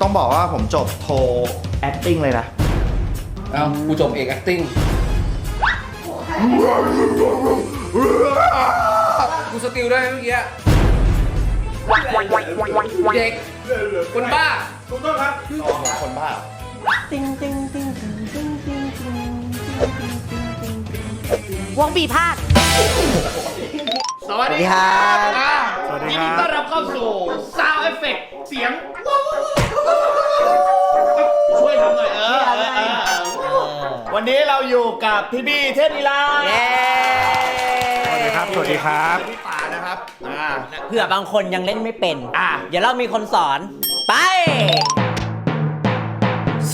ต้องบอกว่าผมจบโท acting เลยนะ เอ้ากูจบเอก acting กูสติลได้เมื่อกี้เด็ก คนบ้า คนบ้า วงปีพาด สวัสดีครับสวัสดีครับต้อนรับเข้าสู่ Sound Effect เสียงช่วย ทำหน่อยเออเออเออวันนี้เราอยู่กับพี่บีเทพลีลาเย้สวัสดีครับ สวัสดีครับ พี่ป่านะครับอ่า เผื่อบางคนยังเล่นไม่เป็น อะ เดี๋ยวเรามีคนสอน ไป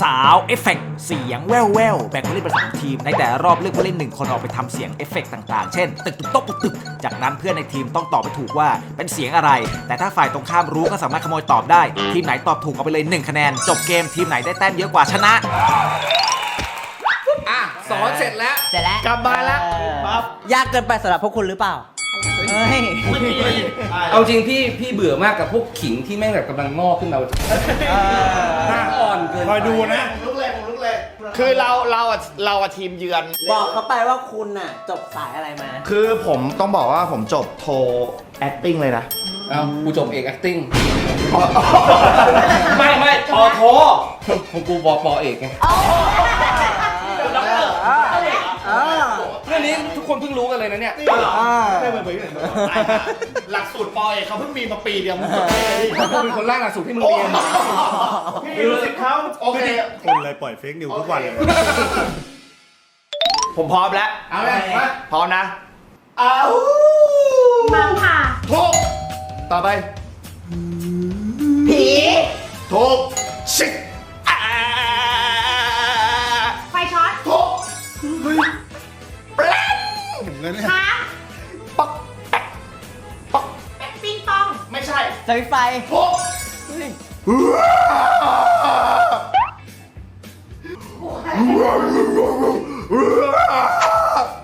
สาวเอฟเฟกต์เสียงแว่วแววๆแบ่งผู้เล่นเป็นสองทีม ในแต่ละรอบเลือกผู้เล่นหนึ่งคนออกไปทำเสียงเอฟเฟกต์ต่างๆ เช่น ตึกตึกโต๊ะตึกตึก จากนั้นเพื่อนในทีมต้องตอบไปถูกว่าเป็นเสียงอะไร แต่ถ้าฝ่ายตรงข้ามรู้ก็สามารถขโมยตอบได้ ทีมไหนตอบถูกเอาไปเลย 1 คะแนน จบเกมทีมไหนได้แต้มเยอะกว่าชนะ อะสอนเสร็จแล้ว เสร็จแล้วกลับมาแล้ว เออยากเกินไปสำหรับพวกคุณหรือเปล่า เฮ้ยเอาจริงพี่พี่เบื่อมากกับพวกขิงที่แม่งแบบกำลังงอกขึ้นมาอ่อนเกินคอยดูนะ ลุกเลยผมลุกเลย คือเราเราอะเราอะทีมเยือน บอกเขาไปว่าคุณน่ะ จบสายอะไรมา คือผมต้องบอกว่าผมจบโท acting เลยนะ เอ้ากูจบเอก acting ไม่ไม่ปอโทของกูบอปอเอกไงเรื่อ ทุกคนเพิ่งรู้กันเลยนะเนี่ยหลักสูตรปอเอกเขาเพิ่งมีมาปีเดียวมึงจบได้เลยกูเป็นคนร่างหลักสูตรที่มึงเรียน พี่รู้สิเขาโอเค คนเลยปล่อยเฟกนิวทุกวันเลย ผมพร้อมแล้ว เอาเลยมาพร้อมนะเอามังค่ะ ถูกต่อไป ผีถูก สวิตช์ไฟถูก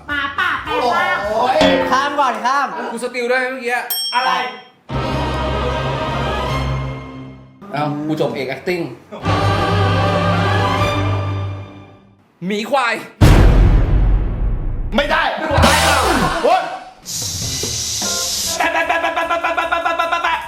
หมาป่าแปลงร่างโอ้ยข้ามก่อนข้าม กูสติลได้เมื่อกี้อะไร เอ้ากูจบเอก acting หมีควาย ไม่ได้โอ๊ย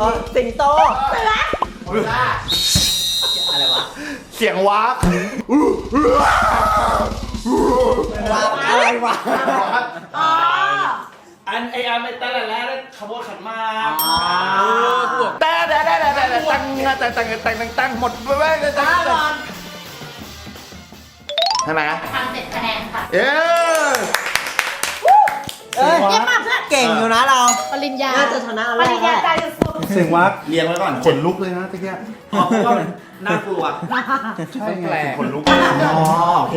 ออสิงโตเสืออะไรวะเสียงว้าวาอะไรวะอ๋ออันไออันไอแต่ละแล้วขบวนขันมาเออกูบอกแต่แต่แต่แต่แต่แต่งแต่งแต่งแต่งแต่งแต่งหมดไปไปแต่งแต่งใช่ไหมทำเจ็ดคะแนนค่ะเย้ เอ้ยเยี่ยมมากเพื่อนเก่งอยู่นะเรา ปริญญาน่าจะชนะปแรริกญญาใจสุดเสียงวัดเรียงไว้ก่อนขนลุกเลยนะตะเกียเพราะว่ามันน่ากลัวใช่แปลกขนลุกอ๋อโอเค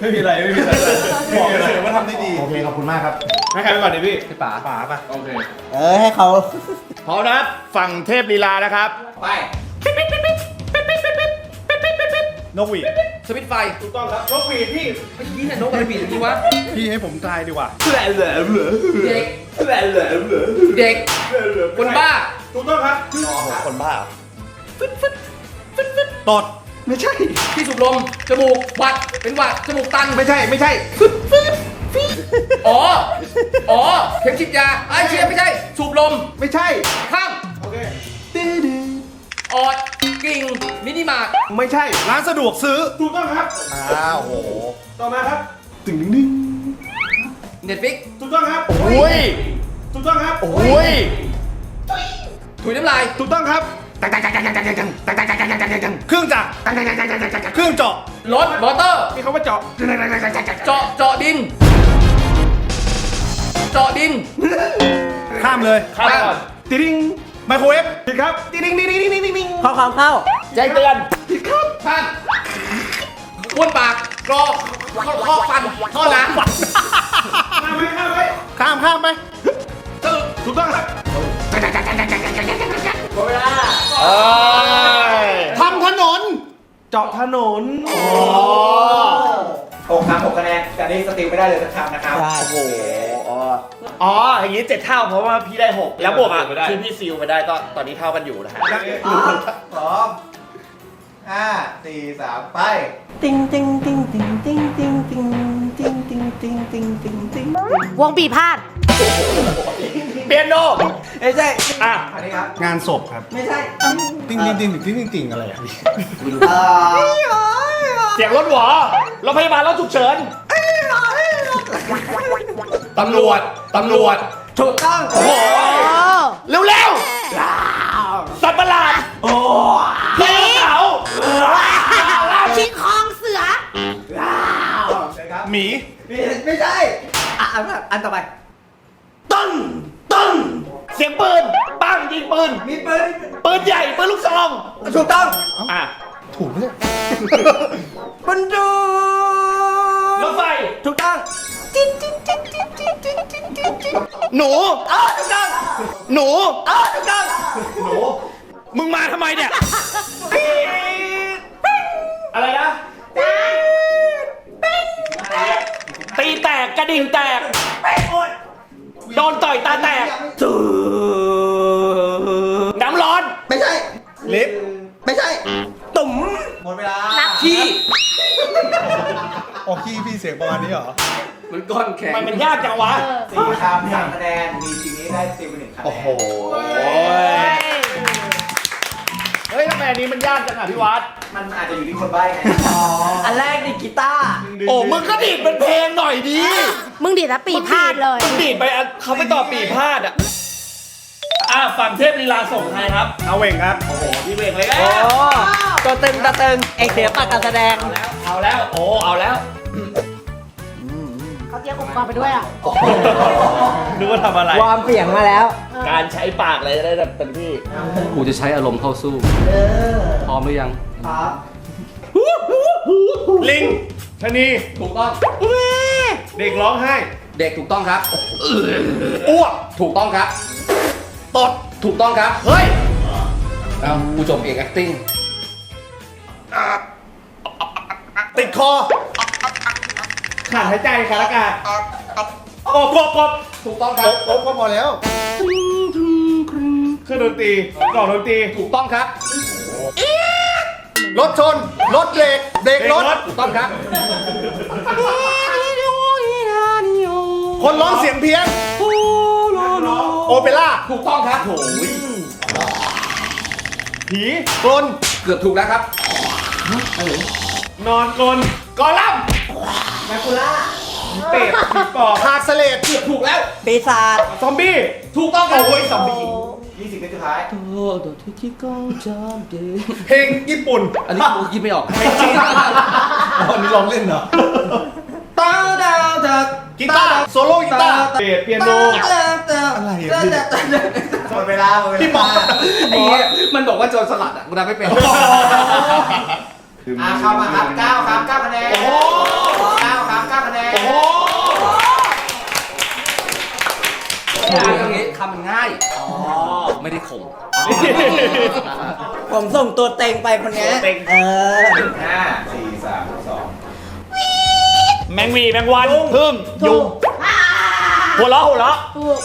ไม่มีอะไรไม่มีอะไรบอกเลยว่าทำได้ดีโอเคขอบคุณมากครับให้ใครไปก่อนดิพี่พี่ป๋าป๋าป่ะโอเคเออให้เขาพร้อมนะครับฝั่งเทพลีลานะครับ ไปนกหวีดส วิตช์ไฟถูกต้องครับนกหวีดพี่เมื่อกี้เนี่ยนกอะไรบีดอย่างนี้วะ พี่ให้ผมทายดีกว่าเด็กเด็กคนบ้า ถูกต้องครับคนบ้าตดไม่ใช่ ที่สูบลม จมูกหวัด เป็นหวัด จมูกตัน ไม่ใช่ ไม่ใช่อ๋อ อ๋อ เข็มฉีดยาไอ้เชียไม่ใช่ สูบลม ไม่ใช่ ข้าม โอเค ออดกิ่งมินิมาร์ทไม่ใช่ ร้านสะดวกซื้อ ถูกต้องครับ อ้าวโหต่อมาครับ ตึงนึงเน็ตฟิกถูกต้องครับ โอ้ยถูกต้องครับ โอ้ยถุยน้ำลาย ถูกต้องครับ ตังตังตังตังตังตังตังตังตังตังตังตังตังตังเครื่องจักรตังตังตังตังตังตังตังเครื่องเจาะรถมอเตอร์ มีคำว่าเจาะเจาะเจาะดิน เจาะดินข้ามเลย ข้ามก่อน ติดิง ไมโครเวฟผิดครับติดิงดิงดิงดิงดิงดิงข้อความเข้าแจ้งเตือนท่านบ้วนปากกรอกข้อฟันท่อน้ำข้ามข้ามไหมถูกต้องครับทำถนน เจาะถนนหกคำหกคะแนนแต่นี่สติลไม่ได้เลยสักคำนะครับใช่โอ้โห อ๋ออ๋อ อย่างนี้เจ็ดเท่าเพราะว่าพี่ได้หกแล้วบวกอะที่พี่ซิลไปได้ก็ตอนนี้เท่ากันอยู่นะฮะสองห้าสี่สามไปติงติงติงติงติงติงติงติงติงติงติงติงติงวงปีพาดเปียโนไม่ใช่อะอันนี้ครับ งานศพครับ ไม่ใช่ ติ้งติ้งติ้งติ้งติ้งติ้งอะไรอะพี่เอ่อเสียงรถหวอรถพยาบาลรถฉุกเฉิน ตำรวจ ตำรวจ ถูกต้อง โอ้โหเร็วเร็วๆสัตว์ประหลาดโอ้ไดโนเสาร์ชิงคองเสือ หมี ไม่ใช่ อะอันอันต่อไป ตึ้งตึ้งเสียงปืน ปังยิงปืน มีปืนปืนใหญ่ ปืนลูกซอง ถูกต้องอะถูกไหมเนี่ยคุณดูรถไฟ ถูกต้อง หนูอ๋อถูกต้องหนูอ๋อถูกต้องมึงมาทำไมเนี่ย อะไรนะตีแตกกระดิ่งแตก โดนต่อยตาแตกน้ำร้อน ไม่ใช่ ลิฟต์ไม่ใช่ ตุ่มหมดเวลาขี้ออกขี้พี่เสียงประมาณนี้เหรอ มันก้อนแข็ง มันมันยากจังวะ สี่คำสามคะแนน มีทีนี้ได้สติลไปหนึ่งคะแนน โอ้โห เฮ้ยทำไมอันนี้มันยากจังอะพี่วัด มันอาจจะอยู่ที่คนใบ้ไงอันแรกดิกีตาร์โอ้มึงก็ดีดเป็นเพลงหน่อยดีมึงดีดแล้วปีพาดเลย มึงดีดไปอะเขาไปต่อปีพาดอะ อะฝั่งเทพลีลาส่งใครครับ เอาเวงครับ โอ้โหพี่เวงเลยโอ้ตัวตึงตัวตึงเอกเสียปากการแสดง เอาแล้ว โอ้ เอาแล้ว เขาเตรียมอุปกรณ์ไปด้วยอะ นึกว่าทำอะไร วอร์มเสียงมาแล้ว การใช้ปากเลยจะได้แบบเต็มที่ กูจะใช้อารมณ์เข้าสู้พร้อมหรือยัง ลิงชะนีถูกต้อง เด็กร้องไห้ เด็กถูกต้องครับ อ้วก ถูกต้องครับ ตด ถูกต้องครับ เฮ้ยเอ้ากูจบเอก acting ติดคอขาด หายใจขาดอากาศโอ้กบกบถูกต้องครับ โอ้ก็พอแล้วเครื่องดนตรีกล่องดนตรีถูกต้องครับ รถชน รถเบรกเบรกรถ ถูกต้องครับ คนร้องเสียงเพี้ยนโอเปร่า ถูกต้องครับโผีกลนเกือบถูกแล้วครับ นอนกลนกอลัม น์แมคูล่าเป็ดผีปอบคาสเลดเกือบถูกแล้ว ปีศาจซอมบี้ ถูกต้องครับโอ้ยซอมบี้ยี่สิบวิสุดท้ายเพลงญี่ปุ่น อันนี้กูคิดไม่ออกอันนี้ร้องเล่นเหรอตาดาวดักกีตาร์โซโล่กีตาร์เบสเปียโนอะไรอะพี่หมดเวลาหมดเวลาพี่บอกไอ้เหี้ยมันบอกว่าโจรสลัดอะกูทำไม่เป็นอะเข้ามาครับเก้าครับเก้าคะแนน โอ้โหเก้าครับเก้าคะแนนโอ้โหง่ายตรงนี้คำมันง่ายไม่ได้ข่มผมส่งตัวเต็งไปคนเนี้ยตัวเต็ง เออ ห้าสี่สามสองแมงวีแมงวันพึ่งยุงหัวเราะหัวเราะถูก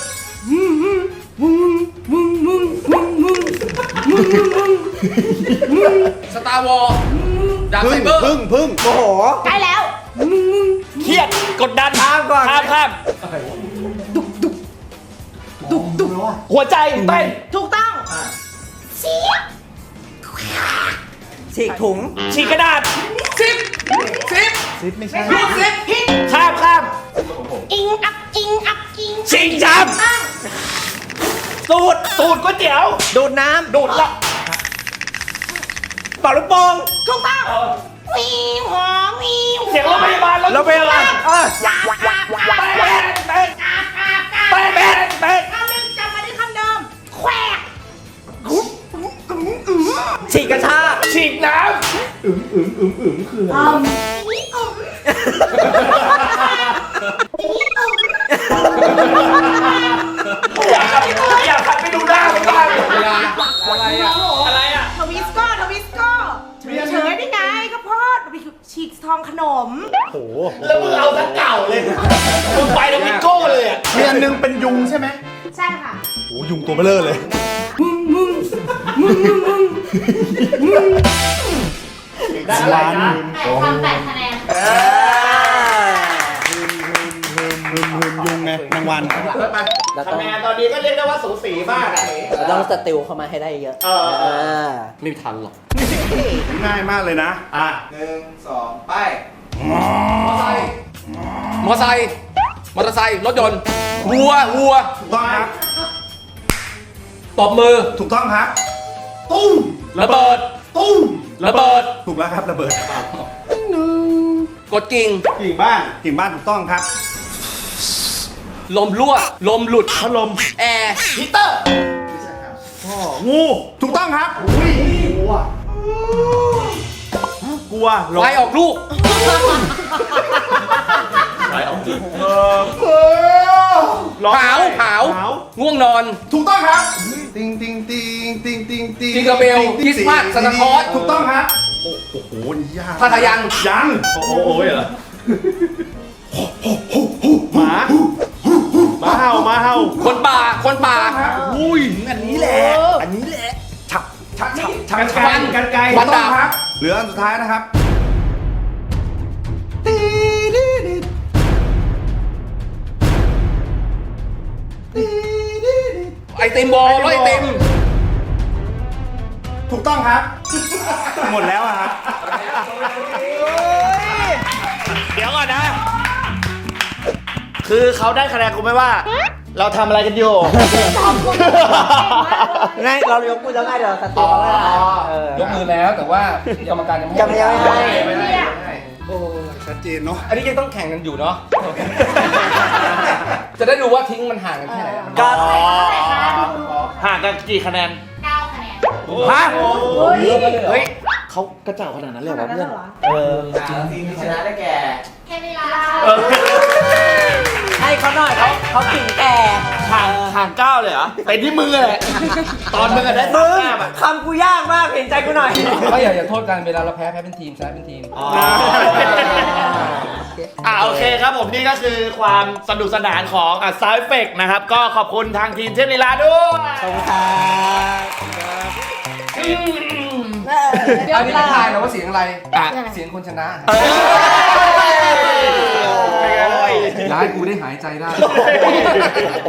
สตาร์วอลดาร์ไซเบอร์พึ่งพึ่งโอ้โห ใกล้แล้วเครียด กดดันข้ามก่อน ข้ามข้ามหัวใจเต้นถูกต้องเสียฉีกถุงฉีกกระดาษสิบสิบซิปไม่ใช่ลูกสิบพิษข้ามข้ามอิงอักอิงอักอิงชิงจอ้างำสูตรสูตรก๋วยเตี๋ยวดูดน้ดูดละ เป่าลูกโป่งถูกต้องวีหอมวีเสียงรถพยาบาลรถำเราเป็นอะไรเออกาบกาบกาบเป๊ะเป๊ะกาบกาบกาบเป๊ะเป๊ะเป๊ะคำหนึ่งจำมาได้คำเดิมแควกฉีกกระชากฉีอึมอึมอึมอึมคืออะไรอืม กทองขนมแล้วมึงเอาทั้งเก่าเลยมึงไปแล้ววิโก้เลยอะมีอันหนึงเป็นยุงใช่ไหมใช่ค่ะ โอ้ยุงตัวเบลอเลยได้อะไรนะแปดคำแปดคะแนนฮึม ยุงไงแมงวันเราคะต้องแนนตอนนี้ก็เรียกได้ว่าสูสีมากอะเราต้องสติลเข้ามาให้ได้เยอะเออเอออ่าไม่ทันหรอก ง่ายมากเลยนะ อะหนึ่งสองไป มอไซค์มอไซค์มอเตอร์ไซค์รถยนต์วัววัวถูกต้องครับ ตบมือถูกต้องครับ ตุ้มระเบิดตุ้มระเบิดถูกแล้วครับระเบิดกดกิ่งกิ่งบ้านกิ่งบ้านถูกต้องครับ ลมรั่ว ลมหลุด พัดลมแอร์ฮีเตอร์งูถูกต้องครับกลัวหลไฟออกลูกเออร้องเผาไห้เผาเผาง่วงนอนถูกต้องครับติงติงติงติงติงติงจิงเกอร์เบลติงติงคริสต์มาสซานตาคลอสถูกต้องครับโอ้โหนี่ยากทาทายังยังโอ้โหโอ้ยเหรอหมาห มาเห่าหมาเห่าคนป่าคนป่าอุ้ยอันนี้แหละ อันนี้แหละ ฉับฉับฉับฉับกันไกลกันไกลวันถูกดาต้องบครับเหลืออันสุดท้ายนะครับไอติมโบรถไอติม ถูกต้องครับ หมดแล้วอะครับเดี๋ยวก่อนนะ คือเขาได้คะแนนกูไหมว่า เราทำอะไรกันอยู่ง่ายเรายกมือแล้วง่ายเดี๋ยวสติลเข้ามาเออ ยกมือแล้วแต่ว่ากรรมการยังไม่ยังไม่ให้ ไม่ให้ไม่ให้โอ้ชัดเจนเนาะ อันนี้ยังต้องแข่งกันอยู่เนาะ จะได้ดูว่าทิ้งมันห่างกันแค่ไหนก็ห่างกันกี่คะแนนเก้าคะแนน ฮะเฮ้ยเขากระเจ้าขนาดนั้นเลยเหรอเพื่อน เออทีมชนะได้แก่ แค่เวลา ให้เขาหน่อยเขาเขาขิงแก่ห่างห่างเก้าเลยเหรอเป็นที่มึงเลยตอนมึงอะได้สามึมงแต้มอะคำกูยากมากเห็นใจกูหน่อยก็อย่าอย่าโทษกันเวลาเราแพ้แพ้เป็นทีมชนะเป็นทีมอ่าโอเคครับผมนี่ก็คือความสนุกสนานของอะซายเฟกนะครับ ก็ขอบคุณทางทีมเทพลีลาด้วยขอบคุณครับอันนี้ไม่ทายนะว่าเสียงอะไรเสียงคนชนะ ย้ายกูได้หายใจได้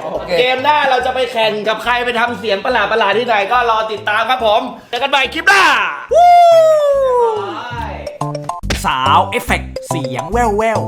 โอเคเกมหน้าเราจะไปแข่งกับใครไปทำเสียงประหลาดประหลาดๆที่ไหนก็รอติดตามครับผมเจอกันใหม่คลิปหน้า สาวเอฟเฟกต์เสียงแววแวว